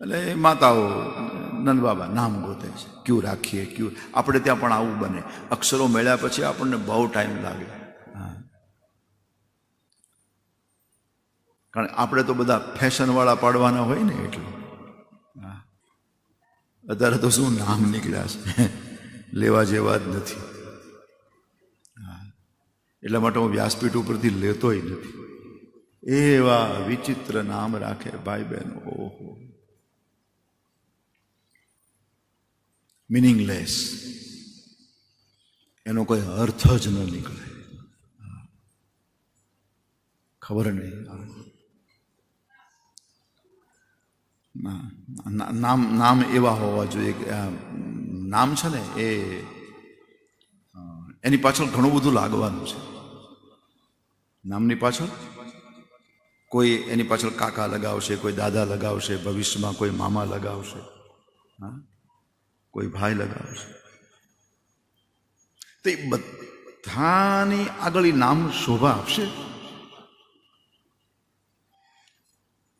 એટલે એ માતાઓ નંદબાબા નામ ગોતે છે. ક્યુ રાખીએ, ક્યુ આપણે ત્યાં પણ આવું બને. અક્ષરો મળ્યા પછી આપણને બહુ ટાઈમ લાગે. કારણ આપણે તો બધા ફેશનવાળા પાડવાના હોય ને એટલે. અત્યારે તો શું નામ નીકળ્યા છે? લેવા જેવા જ નથી. એટલા માટે હું વ્યાસપીઠ ઉપરથી લેતોય નથી. એવા વિચિત્ર નામ રાખે ભાઈ બહેનો. મિનિંગલેસ એનો કોઈ અર્થ જ ન નીકળે. ખબર નહીં. નામ નામ એવા હોવા જોઈએ કે નામ છે ને એ એની પાછળ ઘણું બધું લાગવાનું છે. નામની પાછળ કોઈ એની પાછળ કાકા લગાવશે, કોઈ દાદા લગાવશે, ભવિષ્યમાં કોઈ મામા લગાવશે. હા? કોઈ ભાઈ લગાવશે તો બધાની આગળ નામ શોભા આપશે?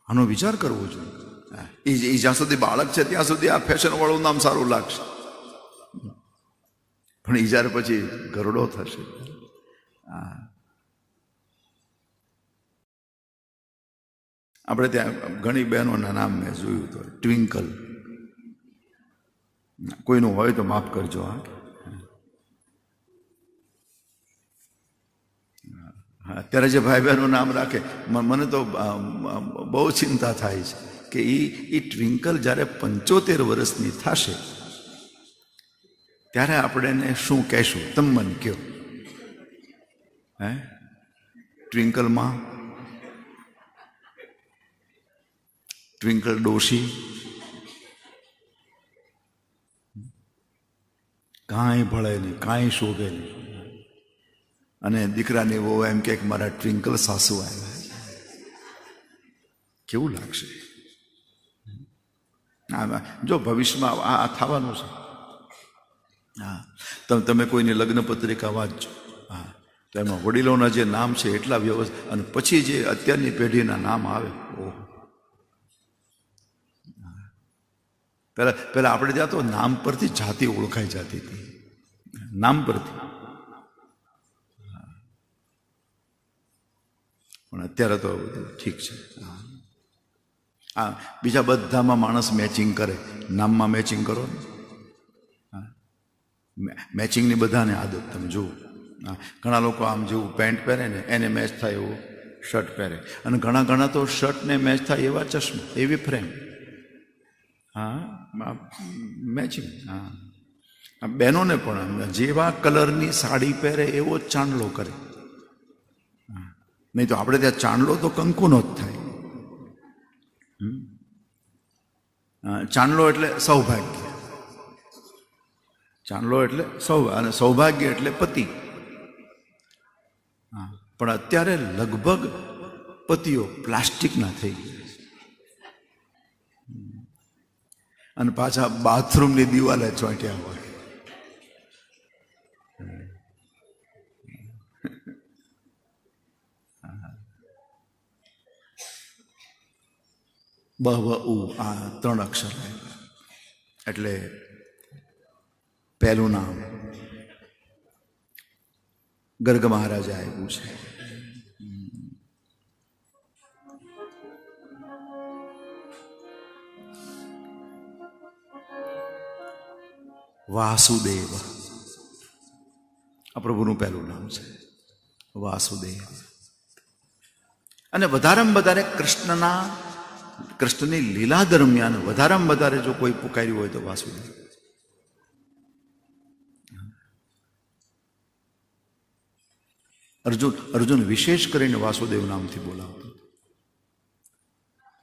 આનો વિચાર કરવો જોઈએ. એ જ્યાં સુધી બાળક છે, ત્યાં સુધી આ ફેશન વાળું નામ સારું લાગશે. પણ એ જ્યારે પછી ગરડો થશે. આપણે ત્યાં ઘણી બહેનોના નામ મેં જોયું તો ટ્વિંકલ કોઈનું હોય તો માફ કરજો, હા. અત્યારે જે ભાઈ બહેનનું નામ રાખે મને તો બહુ ચિંતા થાય છે કે એ એ ટ્વિંકલ જ્યારે પંચોતેર વર્ષની થશે, ત્યારે આપણે એને શું કહેશું? તમે મને કહો. હે? ટ્વિંકલમાં, ટ્વિંકલ ડોશી કાંઈ ભળે નહીં, કાંઈ શોભે નહીં. અને દીકરાની વહુ એમ કે મારા ટ્વિંકલ સાસુ આવ્યા કેવું લાગશે? જો ભવિષ્યમાં આ આ થવાનું છે. હા. તમે તમે કોઈની લગ્ન પત્રિકા વાંચજો. હા. તો એમાં વડીલોના જે નામ છે એટલા વ્યવસ્થિત અને પછી જે અત્યારની પેઢીના નામ આવે પહેલા, પહેલાં આપણે ત્યાં તો નામ પરથી જાતિ ઓળખાઈ જતી હતી. નામ પરથી. પણ અત્યારે તો બધું ઠીક છે. હા. બીજા બધામાં માણસ મેચિંગ કરે. નામમાં મેચિંગ કરો ને. મેચિંગની બધાને આદત તમે જુઓ. હા. ઘણા લોકો આમ જેવું પેન્ટ પહેરે ને એને મેચ થાય એવું શર્ટ પહેરે. અને ઘણા ઘણા તો શર્ટને મેચ થાય એવા ચશ્મા, એવી ફ્રેમ હા. મેચિંગ હા. આ બહેનોને પણ જેવા કલરની સાડી પહેરે એવો જ ચાંદલો કરે. નહીં તો આપણે ત્યાં ચાંદલો તો કંકુનો જ થાય. ચાંદલો એટલે સૌભાગ્ય. ચાંદલો એટલે સૌ, અને સૌભાગ્ય એટલે પતિ. હા. પણ અત્યારે લગભગ પતિઓ પ્લાસ્ટિકના થઈ ગયા છે અને પાછા બાથરૂમની દિવાલે ચોંટ્યા હોય. બ ઉ આ ત્રણ અક્ષર એટલે પહેલું નામ ગર્ગ મહારાજા આવ્યું છે. વાસુદેવ. આ પ્રભુનું પહેલું નામ છે. વાસુદેવ. અને વધારેમાં વધારે કૃષ્ણના, કૃષ્ણની લીલા દરમિયાન વધારેમાં વધારે જો કોઈ પુકાર્યું હોય તો વાસુદેવ. અર્જુન અર્જુન વિશેષ કરીને વાસુદેવ નામથી બોલાવતો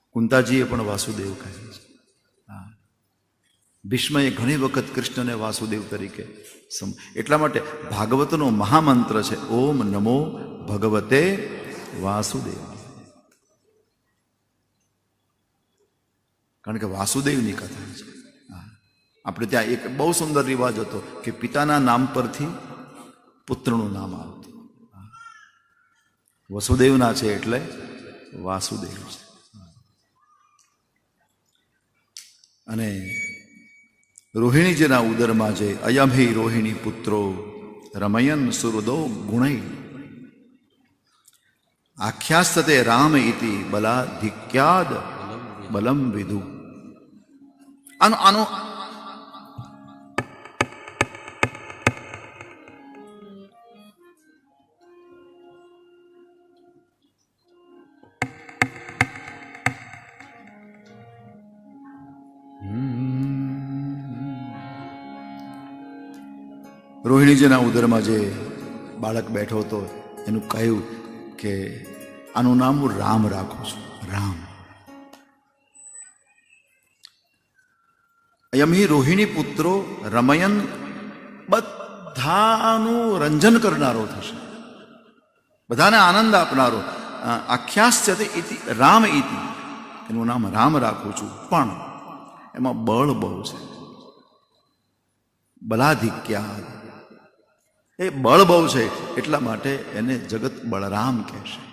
કુંતાજીએ પણ વાસુદેવ કહ્યું છે. ભીષ્મએ ઘણી વખત કૃષ્ણને વાસુદેવ તરીકે એટલા માટે ભાગવતનો મહામંત્ર છે, ઓમ નમો ભગવતે વાસુદેવ. કારણ કે વાસુદેવની કથા છે. આપણે ત્યાં એક બહુ સુંદર રિવાજ હતો કે પિતાના નામ પરથી પુત્રનું નામ આવતું. વસુદેવના છે એટલે વાસુદેવ છે. અને રોહિણીજીના ઉદરમાં જે અયભી રોહિણી પુત્રો રમયન સુરદો ગુણૈ. આખ્યાસ્તતે રામ ઇતિ બલાધિક્યાદ બલમ વિધુ આનો આનો રોહિણીજીના ઉદરમાં જે બાળક બેઠો હતો, એનું કહ્યું કે, આનું નામ હું રામ રાખું છું. રામ. યમી રોહિણી પુત્રો રમયન બધાનું રંજન કરનારો થશે. બધાને આનંદ આપનારો. આખ્યાસ્ય ઇતિ રામ ઇતિ. એનું નામ રામ રાખું છું. પણ એમાં બળ બહુ છે. બલાધિક્યા એ બળ બહુ છે, એટલા માટે એને જગત બળરામ કહેશે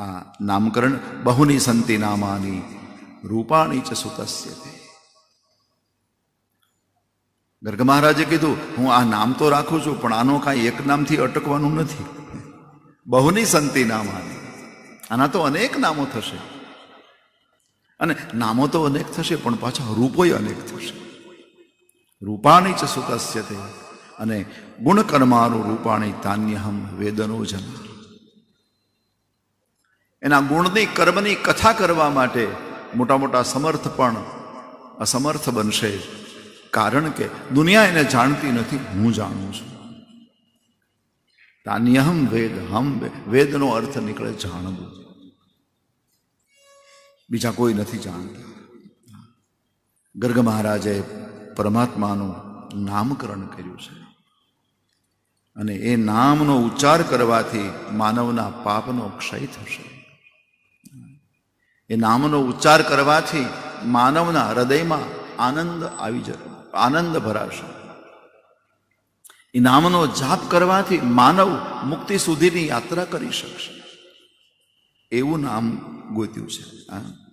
આ નામકરણ બહુની સંતિ નામાની, રૂપાણી ચ સુતસ્ય ગર્ગ મહારાજે કીધું, હું આ નામ તો રાખું છું, પણ આનો કાંઈ એક નામથી અટકવાનું નથી. બહુની સંતિ નામાની. આના તો અનેક નામો થશે. અને નામો તો અનેક થશે, પણ પાછા રૂપોય અનેક થશે. રૂપાણી ચ સુતસ્ય તે. અને ગુણકર્માનું રૂપાણી તાન્યહમ વેદનો જના એના ગુણની કર્મની કથા કરવા માટે મોટા મોટા સમર્થ પણ અસમર્થ બનશે, કારણ કે દુનિયા એને જાણતી નથી, હું જાણું છું. તાન્યહમ વેદ હમ વેદનો અર્થ નીકળે જાણવું. બીજા કોઈ નથી જાણતા. ગર્ગ મહારાજે પરમાત્માનું નામકરણ કર્યું છે. અને એ નામનો ઉચ્ચાર કરવાથી માનવના પાપનો ક્ષય થશે. એ નામનો ઉચ્ચાર કરવાથી માનવના હૃદયમાં આનંદ આવી જશે આનંદ ભરાશે. એ નામનો જાપ કરવાથી માનવ મુક્તિ સુધીની યાત્રા કરી શકશે. એવું નામ ગોત્યું છે. હા.